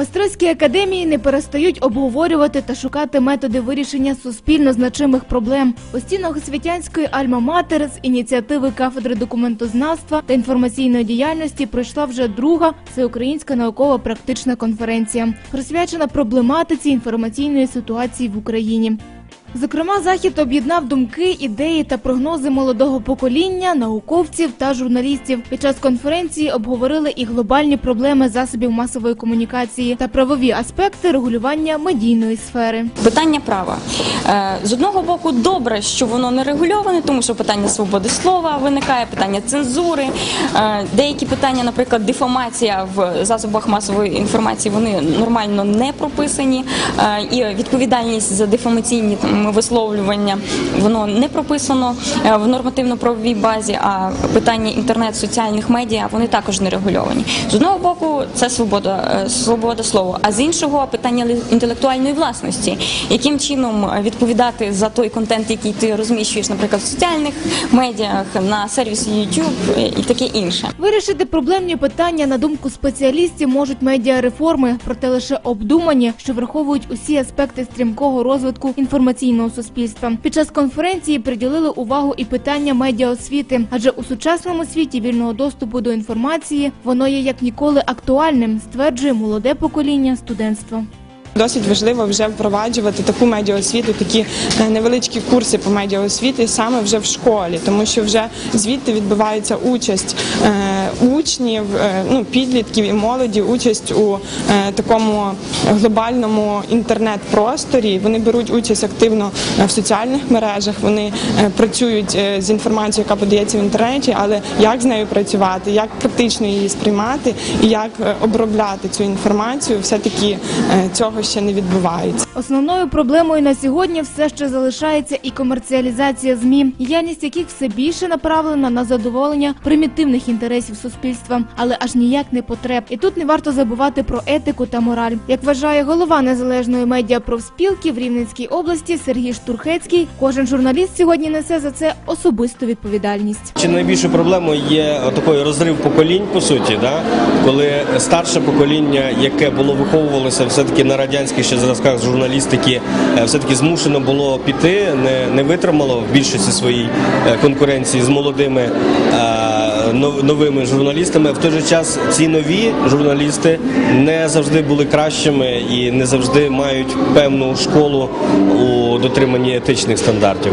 В академії не перестають обговорювати та шукати методи вирішення суспільно значимих проблем. У стінах освітянської Альма-Матер з ініціативи кафедри документознавства та інформаційної діяльності пройшла вже друга всеукраїнська наукова практична конференція, присвячена проблематиці інформаційної ситуації в Україні. Зокрема, захід об'єднав думки, ідеї та прогнози молодого покоління, науковців та журналістів. Під час конференції обговорили і глобальні проблеми засобів масової комунікації та правові аспекти регулювання медійної сфери. Питання права з одного боку, добре, що воно не регульоване, тому що питання свободи слова виникає, питання цензури, Е, деякі питання, наприклад, дефамація в засобах масової інформації, вони нормально не прописані, Е, і відповідальність за дефамаційні висловлювання воно не прописано е, в нормативно-правовій базі. А питання інтернет, соціальних медіа вони також не регульовані. З одного боку, це свобода, е, свобода слова, а з іншого питання інтелектуальної власності, яким чином е, відповідати за той контент, який ти розміщуєш, наприклад, в соціальних медіах, на сервісі YouTube і таке інше. Вирішити проблемні питання на думку спеціалістів можуть медіареформи, проте лише обдумані, що враховують усі аспекти стрімкого розвитку інформаційного суспільства. Під час конференції приділили увагу і питання медіаосвіти, адже у сучасному світі вільного доступу до інформації воно є як ніколи актуальним, стверджує молоде покоління студентства. Досить важливо вже впроваджувати таку медіаосвіту, такі е, невеличкі курси по медіаосвіті саме вже в школі, тому що вже звідти відбувається участь е, учнів, е, ну підлітків і молоді, участь у такому глобальному інтернет-просторі. Вони беруть участь активно в соціальних мережах. Вони працюють з інформацією, яка подається в інтернеті, але як з нею працювати, як практично її сприймати і як обробляти цю інформацію, все таки цього ще не відбувається. Основною проблемою на сьогодні все ще залишається і комерціалізація змі, діяльність яких все більше направлена на задоволення примітивних інтересів суспільства, але аж ніяк не потреб. І тут не варто забувати про етику та мораль. Як вважає голова незалежної медіапрофспілки в Рівненській області Сергій Штурхецький, кожен журналіст сьогодні несе за це особисту відповідальність. Чи найбільшою проблемою є такий розрив поколінь, по суті, да? коли старше покоління, яке було виховувалося все-таки на радянських ще зразках журналістики, е, все-таки змушено було піти, не, не витримало в більшості своїй е, конкуренції з молодими е, новими журналістами. В той же час ці нові журналісти не завжди були кращими і не завжди мають певну школу у дотриманні етичних стандартів.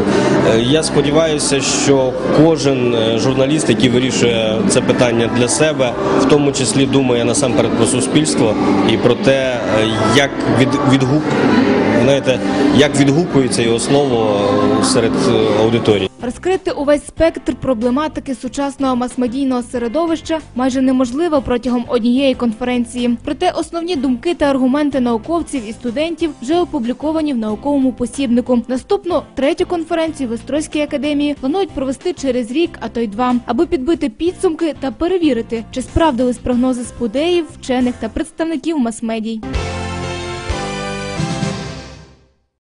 Я сподіваюся, що кожен журналіст, який вирішує це питання для себе, в тому числі думає насамперед про суспільство і про те, як від, відгук, знаєте, як відгукується його слово е, серед е, аудиторії. Розкрити увесь спектр проблематики сучасного мас-медійного середовища майже неможливо протягом однієї конференції. Проте основні думки та аргументи науковців і студентів вже опубліковані в науковому посібнику. Наступну третю конференцію в Острозькій академії планують провести через рік, а то й два, аби підбити підсумки та перевірити, чи справдились прогнози спудеїв, вчених та представників мас-медій.